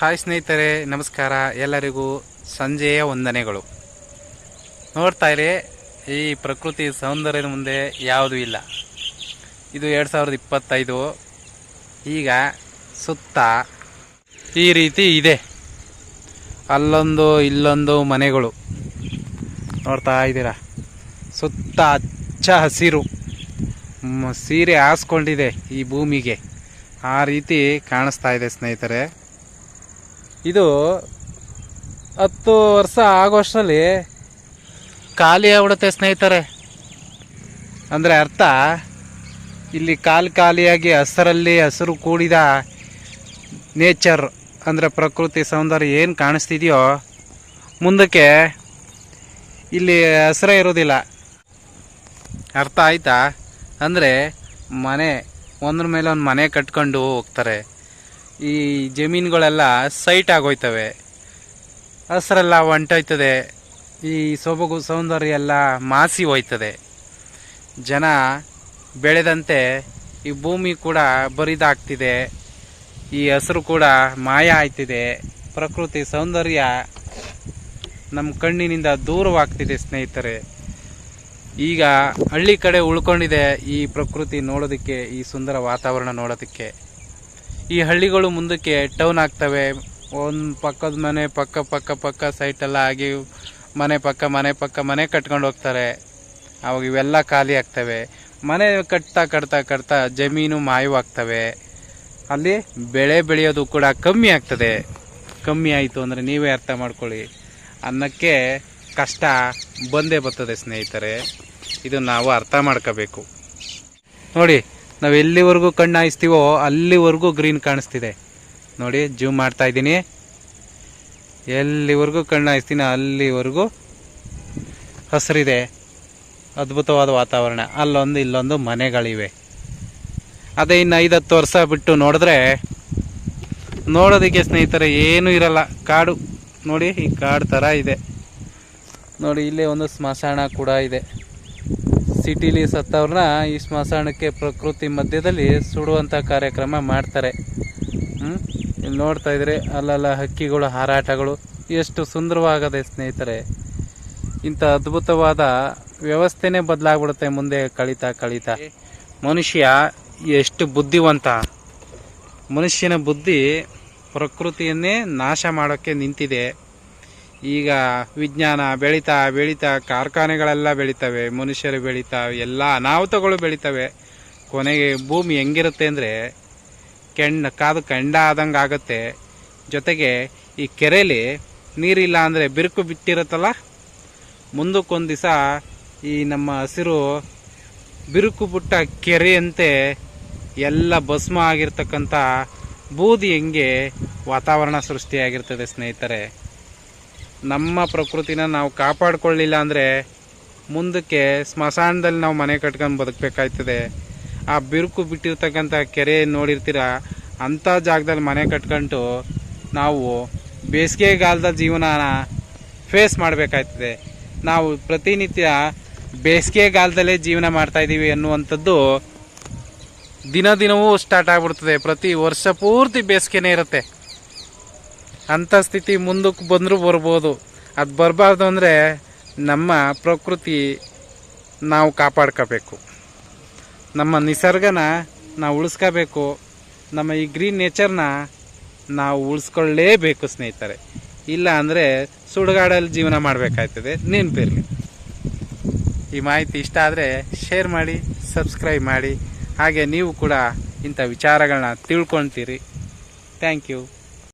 Hi ಸ್ನೇಹಿತರೆ, ನಮಸ್ಕಾರ. ಎಲ್ಲರಿಗೂ ಸಂಜೆಯ ವಂದನೆಗಳು. ನೋಡ್ತಾ ಇರಿ, ಈ ಪ್ರಕೃತಿ ಸೌಂದರ್ಯದ ಮುಂದೆ ಯಾವುದೂ ಇಲ್ಲ. ಇದು ಎರಡು ಸಾವಿರದ ಇಪ್ಪತ್ತೈದು. ಈಗ ಸುತ್ತ ಈ ರೀತಿ ಇದೆ. ಅಲ್ಲೊಂದು, ಇಲ್ಲೊಂದು ಮನೆಗಳು. ನೋಡ್ತಾ ಇದ್ದೀರಾ? ಸುತ್ತ ಹಚ್ಚ ಹಸಿರು. ಸೀರೆ ಹಾಸ್ಕೊಂಡಿದೆ ಈ ಭೂಮಿಗೆ. ಆ ರೀತಿ ಕಾಣಿಸ್ತಾ ಇದೆ ಸ್ನೇಹಿತರೆ. ಹತ್ತು ವರ್ಷ ಆಗೋಷ್ಟರಲ್ಲಿ ಖಾಲಿ ಆಗ್ಬಿಡುತ್ತೆ ಸ್ನೇಹಿತರೆ. ಅಂದರೆ ಅರ್ಥ, ಇಲ್ಲಿ ಕಾಲು ಖಾಲಿಯಾಗಿ ಹಸರಲ್ಲಿ ಹಸಿರು ಕೂಡಿದ ನೇಚರ್, ಅಂದರೆ ಪ್ರಕೃತಿ ಸೌಂದರ್ಯ ಏನು ಕಾಣಿಸ್ತಿದೆಯೋ, ಮುಂದಕ್ಕೆ ಇಲ್ಲಿ ಹಸಿರೇ ಇರೋದಿಲ್ಲ. ಅರ್ಥ ಆಯಿತಾ? ಅಂದರೆ ಮನೆ, ಒಂದ್ರ ಮೇಲೆ ಒಂದು ಮನೆ ಕಟ್ಕೊಂಡು ಹೋಗ್ತಾರೆ. ಈ ಜಮೀನುಗಳೆಲ್ಲ ಸೈಟ್ ಆಗೋಯ್ತವೆ. ಹಸ್ರೆಲ್ಲ ಹೊಂಟೋಯ್ತದೆ ಈ ಸೊಬಗು ಸೌಂದರ್ಯ ಎಲ್ಲ ಮಾಸಿ ಹೋಯ್ತದೆ. ಜನ ಬೆಳೆದಂತೆ ಈ ಭೂಮಿ ಕೂಡ ಬರಿದಾಗ್ತಿದೆ. ಈ ಹಸಿರು ಕೂಡ ಮಾಯ ಆಯ್ತಿದೆ. ಪ್ರಕೃತಿ ಸೌಂದರ್ಯ ನಮ್ಮ ಕಣ್ಣಿನಿಂದ ದೂರವಾಗ್ತಿದೆ ಸ್ನೇಹಿತರೆ. ಈಗ ಹಳ್ಳಿ ಕಡೆ ಉಳ್ಕೊಂಡಿದೆ ಈ ಪ್ರಕೃತಿ ನೋಡೋದಕ್ಕೆ, ಈ ಸುಂದರ ವಾತಾವರಣ ನೋಡೋದಕ್ಕೆ. ಈ ಹಳ್ಳಿಗಳು ಮುಂದಕ್ಕೆ ಟೌನ್ ಆಗ್ತವೆ. ಒಂದು ಪಕ್ಕದ ಮನೆ, ಪಕ್ಕ ಪಕ್ಕ ಪಕ್ಕ ಸೈಟೆಲ್ಲ ಆಗಿ ಮನೆ ಪಕ್ಕ ಮನೆ ಪಕ್ಕ, ಮನೆ ಕಟ್ಕೊಂಡು ಹೋಗ್ತಾರೆ. ಅವಾಗ ಇವೆಲ್ಲ ಖಾಲಿ ಆಗ್ತವೆ. ಮನೆ ಕಟ್ತಾ ಕಟ್ತಾ ಕಟ್ತಾ ಜಮೀನು ಮಾಯವಾಗ್ತವೆ. ಅಲ್ಲಿ ಬೆಳೆ ಬೆಳೆಯೋದು ಕೂಡ ಕಮ್ಮಿ ಆಗ್ತದೆ. ಕಮ್ಮಿ ಆಯಿತು ಅಂದರೆ ನೀವೇ ಅರ್ಥ ಮಾಡ್ಕೊಳ್ಳಿ. ಅನ್ನಕ್ಕೆ ಕಷ್ಟ ಬಂದೇ ಬರ್ತದೆ ಸ್ನೇಹಿತರೆ. ಇದು ನಾವು ಅರ್ಥ ಮಾಡ್ಕೋಬೇಕು. ನೋಡಿ ನಾವು ಎಲ್ಲಿವರೆಗೂ ಕಣ್ಣು ಹಾಯಿಸ್ತೀವೋ ಅಲ್ಲಿವರೆಗೂ ಗ್ರೀನ್ ಕಾಣಿಸ್ತಿದೆ. ನೋಡಿ, ಜೂಮ್ ಮಾಡ್ತಾ ಇದ್ದೀನಿ. ಎಲ್ಲಿವರೆಗೂ ಕಣ್ಣು ಹಾಯಿಸ್ತೀನಿ, ಅಲ್ಲಿವರೆಗೂ ಹಸಿರಿದೆ. ಅದ್ಭುತವಾದ ವಾತಾವರಣ. ಅಲ್ಲೊಂದು, ಇಲ್ಲೊಂದು ಮನೆಗಳಿವೆ. ಅದೇ ಇನ್ನು ಐದು ಹತ್ತು ವರ್ಷ ಬಿಟ್ಟು ನೋಡಿದ್ರೆ ನೋಡೋದಕ್ಕೆ ಸ್ನೇಹಿತರೆ ಏನೂ ಇರಲ್ಲ. ಕಾಡು, ನೋಡಿ, ಈ ಕಾಡು ಥರ ಇದೆ. ನೋಡಿ, ಇಲ್ಲೇ ಒಂದು ಸ್ಮಶಾನ ಕೂಡ ಇದೆ. ಸಿಟಿಲಿ ಸತ್ತವ್ರನ್ನ ಈ ಸ್ಮಶಾನಕ್ಕೆ ಪ್ರಕೃತಿ ಮಧ್ಯದಲ್ಲಿ ಸುಡುವಂಥ ಕಾರ್ಯಕ್ರಮ ಮಾಡ್ತಾರೆ. ಇಲ್ಲಿ ನೋಡ್ತಾ ಇದ್ರೆ ಅಲ್ಲೆಲ್ಲ ಹಕ್ಕಿಗಳು, ಹಾರಾಟಗಳು, ಎಷ್ಟು ಸುಂದರವಾಗದೆ ಸ್ನೇಹಿತರೆ. ಇಂಥ ಅದ್ಭುತವಾದ ವ್ಯವಸ್ಥೆನೇ ಬದಲಾಗ್ಬಿಡುತ್ತೆ ಮುಂದೆ ಕಳೀತಾ ಕಳೀತಾ. ಮನುಷ್ಯ ಎಷ್ಟು ಬುದ್ಧಿವಂತ. ಮನುಷ್ಯನ ಬುದ್ಧಿ ಪ್ರಕೃತಿಯನ್ನೇ ನಾಶ ಮಾಡೋಕ್ಕೆ ನಿಂತಿದೆ. ಈಗ ವಿಜ್ಞಾನ ಬೆಳೀತಾ ಬೆಳೀತಾ ಕಾರ್ಖಾನೆಗಳೆಲ್ಲ ಬೆಳೀತವೆ, ಮನುಷ್ಯರು ಬೆಳೀತಾ, ಎಲ್ಲ ಅನಾಹುತಗಳು ಬೆಳೀತವೆ. ಕೊನೆಗೆ ಭೂಮಿ ಹೆಂಗಿರುತ್ತೆ ಅಂದರೆ ಕೆಂಡ ಕಾದು ಕೆಂಡ ಆದಂಗೆ ಆಗುತ್ತೆ. ಜೊತೆಗೆ ಈ ಕೆರೆಯಲ್ಲಿ ನೀರಿಲ್ಲ ಅಂದರೆ ಬಿರುಕು ಬಿಟ್ಟಿರುತ್ತಲ್ಲ? ಮುಂದಕ್ಕೊಂದು ದಿವಸ ಈ ನಮ್ಮ ಹಸಿರು ಬಿರುಕು ಬಿಟ್ಟ ಕೆರೆಯಂತೆ ಎಲ್ಲ ಭಸ್ಮ ಆಗಿರ್ತಕ್ಕಂಥ ಬೂದಿ ಹೆಂಗೆ ವಾತಾವರಣ ಸೃಷ್ಟಿಯಾಗಿರ್ತದೆ ಸ್ನೇಹಿತರೆ. ನಮ್ಮ ಪ್ರಕೃತಿನ ನಾವು ಕಾಪಾಡ್ಕೊಳ್ಳಿಲ್ಲ ಅಂದರೆ ಮುಂದಕ್ಕೆ ಸ್ಮಶಾನದಲ್ಲಿ ನಾವು ಮನೆ ಕಟ್ಕೊಂಡು ಬದುಕಬೇಕಾಯ್ತದೆ. ಆ ಬಿರುಕು ಬಿಟ್ಟಿರ್ತಕ್ಕಂಥ ಕೆರೆ ನೋಡಿರ್ತೀರ? ಅಂಥ ಜಾಗದಲ್ಲಿ ಮನೆ ಕಟ್ಕೊಂಡು ನಾವು ಬೇಸಿಗೆಗಾಲದ ಜೀವನನ ಫೇಸ್ ಮಾಡಬೇಕಾಯ್ತದೆ. ನಾವು ಪ್ರತಿನಿತ್ಯ ಬೇಸಿಗೆಗಾಲದಲ್ಲೇ ಜೀವನ ಮಾಡ್ತಾಯಿದ್ದೀವಿ ಅನ್ನುವಂಥದ್ದು ದಿನ ದಿನವೂ ಸ್ಟಾರ್ಟ್ ಆಗ್ಬಿಡ್ತದೆ. ಪ್ರತಿ ವರ್ಷ ಪೂರ್ತಿ ಬೇಸಿಗೆನೇ ಇರುತ್ತೆ. ಅಂಥ ಸ್ಥಿತಿ ಮುಂದಕ್ಕೆ ಬಂದರೂ ಬರ್ಬೋದು. ಅದು ಬರಬಾರ್ದು ಅಂದರೆ ನಮ್ಮ ಪ್ರಕೃತಿ ನಾವು ಕಾಪಾಡ್ಕೋಬೇಕು. ನಮ್ಮ ನಿಸರ್ಗನ ನಾವು ಉಳಿಸ್ಕೋಬೇಕು. ನಮ್ಮ ಈ ಗ್ರೀನ್ ನೇಚರ್ನ ನಾವು ಉಳಿಸ್ಕೊಳ್ಳೇಬೇಕು ಸ್ನೇಹಿತರೆ. ಇಲ್ಲ ಅಂದರೆ ಸುಡುಗಾಡಲ್ಲಿ ಜೀವನ ಮಾಡಬೇಕಾಯ್ತದೆ. ನೆನಪಿರಲಿ ಈ ಮಾಹಿತಿ ಇಷ್ಟ ಆದರೆ ಶೇರ್ ಮಾಡಿ ಸಬ್ಸ್ಕ್ರೈಬ್ ಮಾಡಿ. ಹಾಗೆ ನೀವು ಕೂಡ ಇಂಥ ವಿಚಾರಗಳನ್ನ ತಿಳ್ಕೊಳ್ತೀರಿ. Thank you